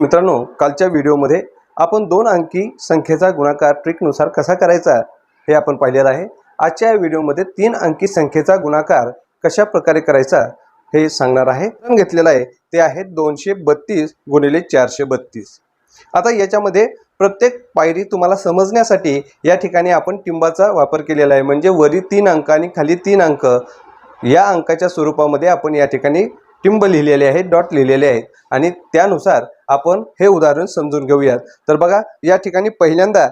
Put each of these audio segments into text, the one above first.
मित्रांनो कालच्या व्हिडिओमध्ये आपण दोन अंकी संख्येचा गुणाकार ट्रिकनुसार कसा करायचा हे आपण पाहिलेलं आहे. आजच्या या व्हिडिओमध्ये तीन अंकी संख्येचा गुणाकार कशा प्रकारे करायचा हे सांगणार आहे. घेतलेलं आहे ते आहे दोनशे बत्तीस गुणिले चारशे बत्तीस. आता याच्यामध्ये प्रत्येक पायरी तुम्हाला समजण्यासाठी या ठिकाणी आपण टिंबाचा वापर केलेला आहे. म्हणजे वरी तीन अंक आणि खाली तीन अंक या अंकाच्या स्वरूपामध्ये आपण या ठिकाणी टिंब लिहिलेले आहेत डॉट लिहिलेले आहेत. आणि त्यानुसार आपण हे उदाहरण समजून घेऊयात. तर बघा या ठिकाणी पहिल्यांदा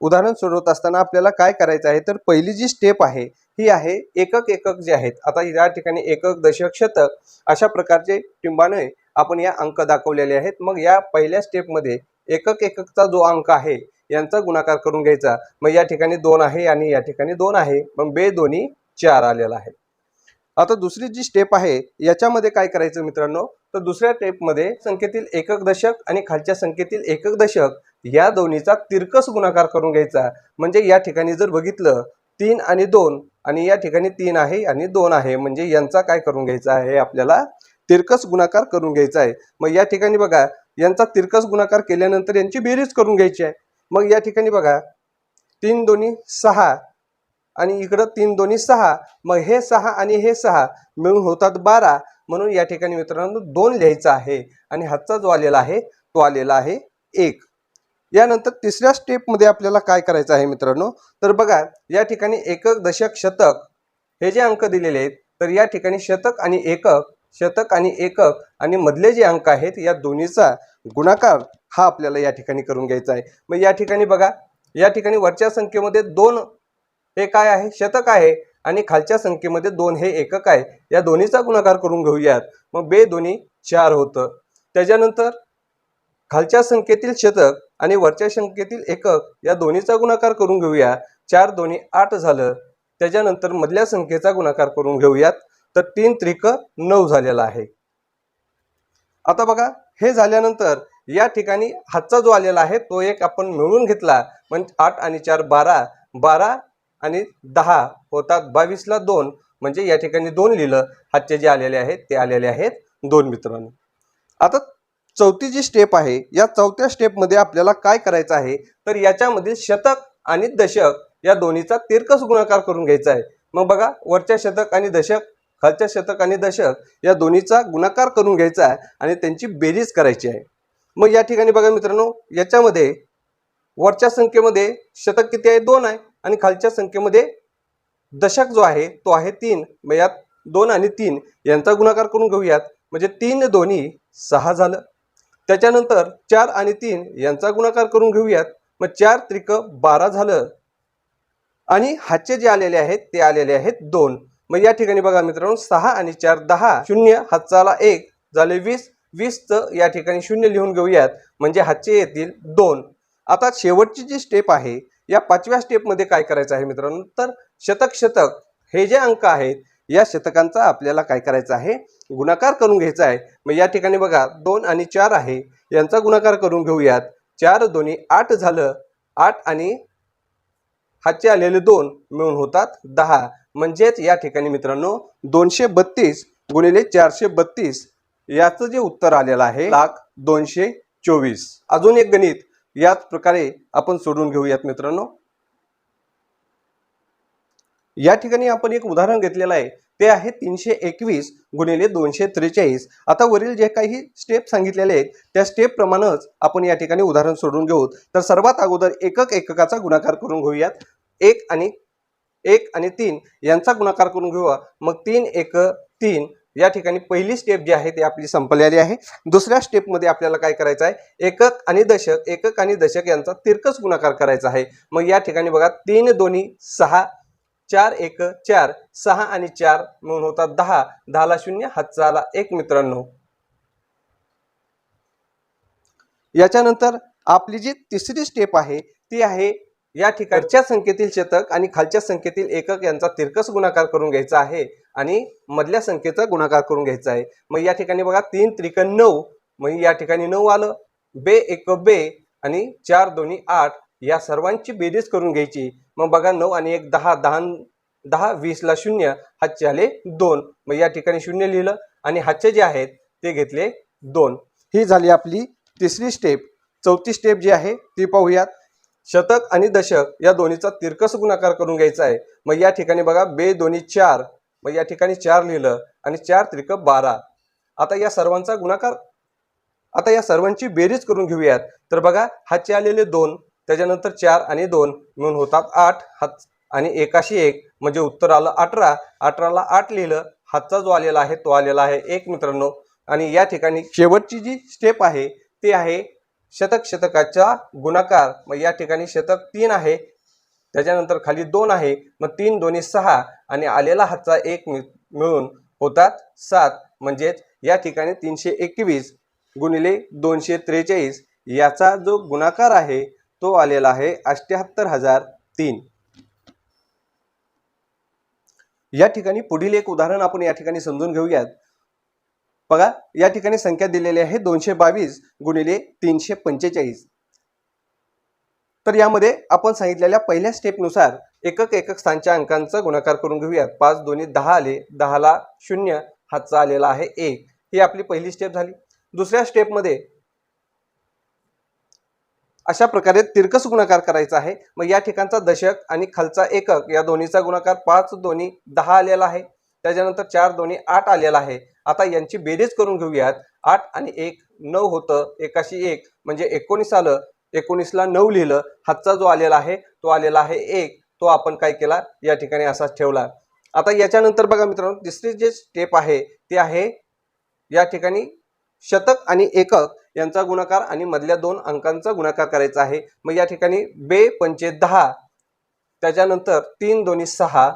उदाहरण सोडवत असताना आपल्याला काय करायचं आहे? तर पहिली जी स्टेप आहे ही आहे एकक एकक जे आहेत. आता या ठिकाणी एकक दशक शतक अशा प्रकारचे टिंबाने आपण या अंक दाखवलेले आहेत. मग या पहिल्या स्टेपमध्ये एकक एककचा जो अंक आहे यांचा गुणाकार करून घ्यायचा. मग या ठिकाणी दोन आहे आणि या ठिकाणी दोन आहे. मग बे दोन्ही चार आलेला आहे. आता दुसरी जी स्टेप आहे याच्यामध्ये काय करायचं मित्रांनो? तर दुसऱ्या स्टेपमध्ये संख्येतील एकक दशक आणि खालच्या संख्येतील एकक दशक या दोन्हीचा तिरकस गुणाकार करून घ्यायचा. म्हणजे या ठिकाणी जर बघितलं तीन आणि दोन आणि या ठिकाणी तीन आहे आणि दोन आहे म्हणजे यांचा काय करून घ्यायचा आहे? आपल्याला तिरकस गुणाकार करून घ्यायचा आहे. मग या ठिकाणी बघा यांचा तिरकस गुणाकार केल्यानंतर यांची बेरीज करून घ्यायची आहे. मग या ठिकाणी बघा तीन दोन्ही सहा आणि इकडं तीन दोन्ही सहा. मग हे सहा आणि हे सहा मिळून होतात बारा. म्हणून या ठिकाणी मित्रांनो दोन लिहायचा आहे. आणि हातचा जो आलेला आहे तो आलेला आहे एक. यानंतर तिसऱ्या स्टेपमध्ये आपल्याला काय करायचं आहे मित्रांनो? तर बघा या ठिकाणी एकक दशक शतक हे जे अंक दिलेले आहेत तर या ठिकाणी शतक आणि एकक शतक आणि एकक आणि मधले जे अंक आहेत या दोन्हीचा गुणाकार हा आपल्याला या ठिकाणी करून घ्यायचा आहे. मग या ठिकाणी बघा या ठिकाणी वरच्या संख्येमध्ये दोन हे काय आहे? शतक आहे. आणि खालच्या संख्येमध्ये दोन हे एकक आहे. या दोन्हीचा गुणाकार करून घेऊयात. मग बे दोन्ही चार होतं. त्याच्यानंतर खालच्या संख्येतील शतक आणि वरच्या संख्येतील एकक या दोन्हीचा गुणाकार करून घेऊया. चार दोन्ही आठ झालं. त्याच्यानंतर मधल्या संख्येचा गुणाकार करून घेऊयात. तर तीन त्रिक नऊ झालेला आहे. आता बघा हे झाल्यानंतर या ठिकाणी हातचा जो आलेला आहे तो एक आपण मिळून घेतला. म्हणजे आठ आणि चार बारा. बारा आणि दहा होतात. बावीसला दोन म्हणजे या ठिकाणी दोन लिहिलं. हातचे जे आलेले आहेत ते आलेले आहेत दोन मित्रांनो. आता चौथी जी स्टेप आहे या चौथ्या स्टेपमध्ये आपल्याला काय करायचं आहे? तर याच्यामधील शतक आणि दशक या दोन्हीचा तिरकस गुणाकार करून घ्यायचा आहे. मग बघा वरच्या शतक आणि दशक खालच्या शतक आणि दशक या दोन्हीचा गुणाकार करून घ्यायचा आहे आणि त्यांची बेरीज करायची आहे. मग या ठिकाणी बघा मित्रांनो याच्यामध्ये वरच्या संख्येमध्ये शतक किती आहे? दोन आहे. आणि खालच्या संख्येमध्ये दशक जो आहे तो आहे तीन. मग यात दोन आणि तीन यांचा गुणाकार करून घेऊयात. म्हणजे तीन दोन्ही सहा झालं. त्याच्यानंतर चार आणि तीन यांचा गुणाकार करून घेऊयात. मग चार त्रिक बारा झालं. आणि हातचे जे आलेले आहेत ते आलेले आहेत दोन. मग या ठिकाणी बघा मित्रांनो सहा आणि चार दहा शून्य हातचाला एक झाले वीस. वीसचं या ठिकाणी शून्य लिहून घेऊयात. म्हणजे हातचे येतील दोन. आता शेवटची जी स्टेप आहे या पाचव्या स्टेपमध्ये काय करायचं आहे मित्रांनो? तर शतक शतक हे जे अंक आहेत या शतकांचा आपल्याला काय करायचं आहे? गुणाकार करून घ्यायचा आहे. मग या ठिकाणी बघा दोन आणि चार आहे. यांचा गुणाकार करून घेऊयात. चार दोन्ही आठ झालं. आठ आणि हातचे आलेले दोन मिळून होतात दहा. म्हणजेच या ठिकाणी मित्रांनो दोनशे बत्तीस गुणिले चारशे बत्तीस याचं जे उत्तर आलेलं आहे लाख दोनशे चोवीस. अजून एक गणित. याच प्रकारे आपण सोडून घेऊयात मित्रांनो. या ठिकाणी आपण एक उदाहरण घेतलेलं आहे. ते आहे तीनशे एकवीस गुणिले दोनशे त्रेचाळीस. आता वरील जे काही स्टेप सांगितलेले आहेत त्या स्टेप प्रमाणेच आपण या ठिकाणी उदाहरण सोडून घेऊ. तर सर्वात अगोदर एकक एककाचा गुणाकार करून घेऊयात. एक आणि एक आणि तीन यांचा गुणाकार करून घेऊया मग तीन एक तीन या ठिकाणी पहिली स्टेप जी आहे ती आपली संपलेली आहे. दुसऱ्या स्टेपमध्ये आपल्याला काय करायचं आहे? एकक आणि दशक एकक आणि दशक यांचा तिरकस गुणाकार करायचा आहे. मग या ठिकाणी बघा तीन दोन्ही सहा चार एक चार. सहा आणि चार म्हणून होतात दहा. दहाला शून्य हातचा एक मित्रांनो. याच्यानंतर आपली जी तिसरी स्टेप आहे ती आहे या ठिकाणच्या संख्येतील शतक आणि खालच्या संख्येतील एकक यांचा तिरकस गुणाकार करून घ्यायचा आहे आणि मधल्या संख्येचा गुणाकार करून घ्यायचा आहे. मग या ठिकाणी बघा तीन त्रिकन नऊ. मग या ठिकाणी नऊ आलं. बे एक बे आणि चार दोन्ही आठ या सर्वांची बेरीज करून घ्यायची. मग बघा नऊ आणि एक दहा दहा दहा वीसला शून्य हातचे आले दोन. मग या ठिकाणी शून्य लिहिलं आणि हातचे जे आहेत ते घेतले दोन. ही झाली आपली तिसरी स्टेप चौथी स्टेप जी आहे ती पाहूयात. शतक आणि दशक या दोन्हीचा तिरकस गुणाकार करून घ्यायचा आहे. मग या ठिकाणी बघा बे दोन्ही चार. मग या ठिकाणी चार लिहिलं आणि चार त्रिक बारा. आता या सर्वांचा गुणाकार आता या सर्वांची बेरीज करून घेऊयात. तर बघा हातचे आलेले दोन त्याच्यानंतर चार आणि दोन म्हणून होतात आठ हात आणि एकाशी एक. म्हणजे उत्तर आलं अठरा. अठराला आठ लिहिलं हातचा जो आलेला आहे तो आलेला आहे एक मित्रांनो. आणि या ठिकाणी शेवटची जी स्टेप आहे ती आहे शतक शतकाचा गुणाकार मग या ठिकाणी शतक तीन आहे. त्याच्यानंतर खाली दोन आहे. मग तीन दोन्ही सहा आणि आलेला हातचा एक मिळून होतात सात. म्हणजेच या ठिकाणी तीनशे एकवीस गुणिले दोनशे त्रेचाळीस याचा जो गुणाकार आहे तो आलेला आहे अष्ट्याहत्तर हजार तीन. या ठिकाणी पुढील एक उदाहरण आपण या ठिकाणी समजून घेऊयात. बघा या ठिकाणी संख्या दिलेली आहे दोनशे बावीस गुणिले तीनशे पंचेचाळीस. तर यामध्ये आपण सांगितलेल्या पहिल्या स्टेपनुसार एकक एकक स्थानच्या अंकांचा गुणाकार करून घेऊयात. पाच दोन्ही दहा आले दहाला शून्य हातचा आलेला आहे एक. ही आपली पहिली स्टेप झाली. दुसऱ्या स्टेपमध्ये अशा प्रकारे तिरकस गुणाकार करायचा आहे. मग या ठिकाणचा दशक आणि खालचा एकक या दोन्हीचा गुणाकार पाच दोन्ही दहा आलेला आहे. त्याच्यानंतर चार दोन्ही आठ आलेला आहे. आता यांची बेरीज करून घेऊयात. आठ आणि एक नऊ होतं. एकाशी एक म्हणजे एकोणीस आलं. एकोणीसला नऊ लिहिलं. हातचा जो आलेला आहे तो आलेला आहे एक. तो आपण काय केला? या ठिकाणी असाच ठेवला. आता याच्यानंतर बघा मित्रांनो तिसरी जे स्टेप आहे ते आहे या ठिकाणी शतक आणि एकक यांचा गुणाकार आणि मधल्या दोन अंकांचा गुणाकार करायचा आहे. मग या ठिकाणी बे पंचे दहा. त्याच्यानंतर तीन दोन्ही सहा.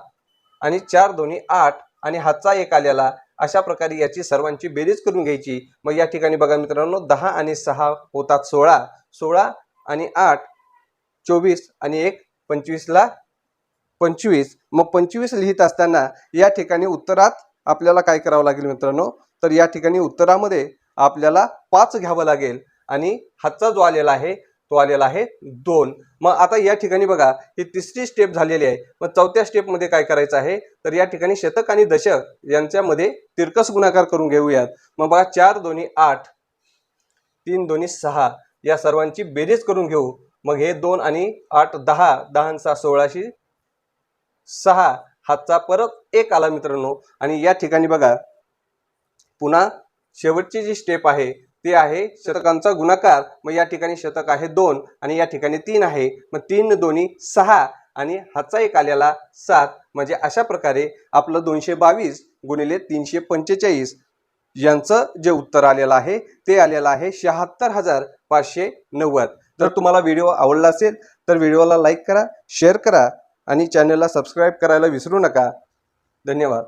आणि चार दोन्ही आठ. आणि हातचा एक आलेला अशा प्रकारे याची सर्वांची बेरीज करून घ्यायची. मग या ठिकाणी बघा मित्रांनो दहा आणि सहा होतात सोळा. सोळा आणि आठ चोवीस आणि एक पंचवीसला पंचवीस. मग पंचवीस लिहित असताना या ठिकाणी उत्तरात आपल्याला काय करावं लागेल मित्रांनो? तर या ठिकाणी उत्तरामध्ये आपल्याला पाच घ्यावं लागेल. आणि हातचा जो आलेला आहे तो आलेला आहे दोन. मग आता या ठिकाणी बघा ही तिसरी स्टेप झालेली आहे. मग चौथ्या स्टेपमध्ये काय करायचं आहे? तर या ठिकाणी शतक आणि दशक यांच्यामध्ये तिरकस गुणाकार करून घेऊयात. मग बघा चार दोन्ही आठ तीन दोन्ही सहा या सर्वांची बेरीज करून घेऊ. मग हे दोन आणि आठ दहा दहा सहा सोळाशी सहा हातचा परत एक आला मित्रांनो. आणि या ठिकाणी बघा पुन्हा शेवटची जी स्टेप आहे ते आहे शतकांचा गुणाकार. मग या ठिकाणी शतक आहे दोन आणि या ठिकाणी तीन आहे. मग तीन दोन्ही सहा आणि हाचा एक आलेला सात. म्हणजे अशा प्रकारे आपलं दोनशे बावीस गुणिले तीनशे पंचेचाळीस यांचं जे उत्तर आलेलं आहे ते आलेलं आहे शहात्तर हजार पाचशे नव्वद. जर तुम्हाला व्हिडिओ आवडला असेल तर व्हिडिओला लाईक करा शेअर करा आणि चॅनलला सबस्क्राईब करायला विसरू नका. धन्यवाद.